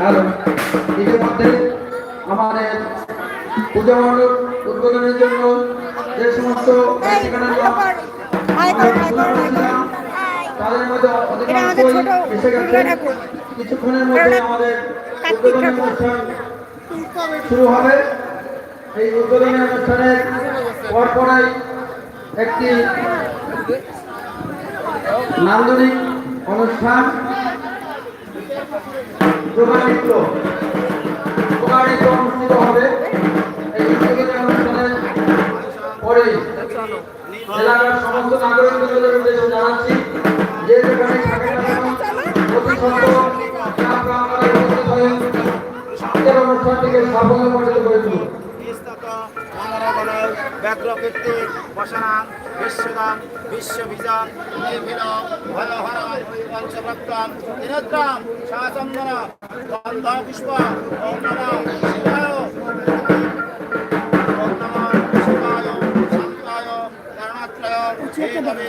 Hello ইতিমধ্যে আমাদের পূজা মণ্ডপ উদ্বোধনের জন্য যে সমস্ত তাদের মধ্যে অধিকাংশই এসে গেছে কিছুক্ষণের মধ্যে আমাদের উদ্বোধনী অনুষ্ঠান শুরু হবে। এই উদ্বোধনী অনুষ্ঠানের পরপরাই একটি নান্দনিক অনুষ্ঠান। প্রমাণিত অনুষ্ঠিত হবে। এই সমস্ত যেখানে থাকেন না কেন অতি সত্ত্বর ক্লাব প্রাঙ্গণে উপস্থিত আজকের অনুষ্ঠানটিকে সাফল্যমণ্ডিত করে তুলুন ইস্তত মনোরমণল ব্যগ্রকীর্তি বসনাং বিশ্বদাং বিশ্ববীজাং নির্ভিন ভয়হর পঞ্চভক্তম তিরোদ্রাম শাসন্দন গন্ধ পুষ্প ওম নমঃ শিবায় ওম নমঃ শিবায় শান্তায় করণাত্রয় হেতবে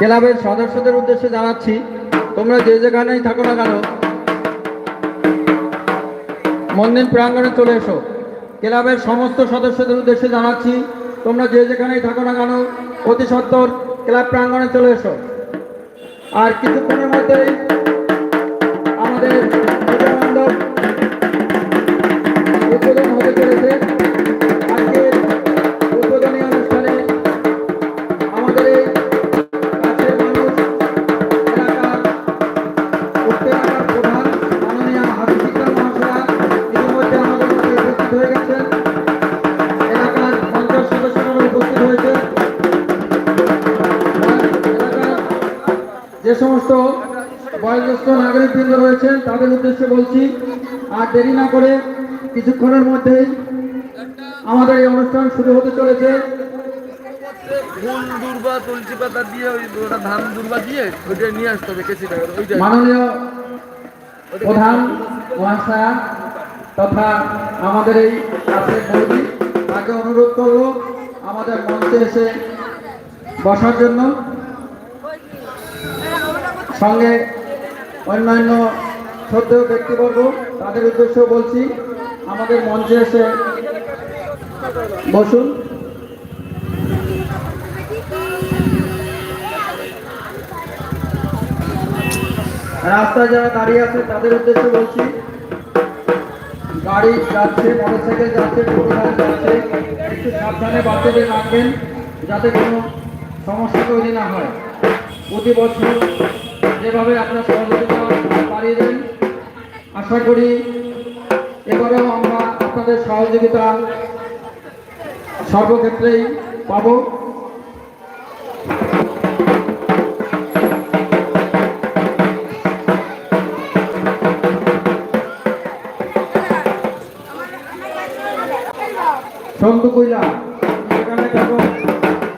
ক্লাবের সদস্যদের উদ্দেশ্যে জানাচ্ছি, তোমরা যে যেখানেই থাকো না কেন মন্দির প্রাঙ্গণে চলে এসো। ক্লাবের সমস্ত সদস্যদের উদ্দেশ্যে জানাচ্ছি, তোমরা যে যেখানেই থাকো না কেন, অতি সত্তর ক্লাব প্রাঙ্গণে চলে এসো। আর কিছুক্ষণের মধ্যেই আমাদের উপস্থিত হয়ে গেছেন এলাকার পঞ্চাশ সদস্যরা উপস্থিত হয়েছে যে সমস্ত বয়োজ্যেষ্ঠ নাগরিকবৃন্দ রয়েছেন তাদের উদ্দেশ্যে বলছি আর দেরি না করে কিছুক্ষণের মধ্যেই আমাদের এই অনুষ্ঠান শুরু হতে চলেছে। ফুল দুর্বা তুলসী পাতা দিয়ে ওই ওটা ধান দুর্বা দিয়ে ওইটা নিয়ে আসতে হবে কেসি টাকার ওইটা মাননীয় প্রধান মহাশয়া তথা আমাদের এই কাছের বৌদি তাকে অনুরোধ করব আমাদের মঞ্চে এসে বসার জন্য। সঙ্গে অন্যান্য শ্রদ্ধেয় ব্যক্তিবর্গ, তাদের উদ্দেশ্য বলছি, আমাদের মঞ্চে এসে বসুন। রাস্তায় যারা দাঁড়িয়ে আছে, তাদের উদ্দেশ্যে বলছি গাড়ি যাচ্ছে, মোটরসাইকেল যাচ্ছে টোটো যাচ্ছে, একটু সাবধানে বাচ্চাদের রাখবেন যাতে কোনো সমস্যা তৈরি না হয়। প্রতি বছর যেভাবে আপনার সহযোগিতা বাড়িয়ে দেন, আশা করি এবারেও আমরা আপনাদের সহযোগিতা সর্বক্ষেত্রেই পাবো। সন্তু কইলা এখানে দেখো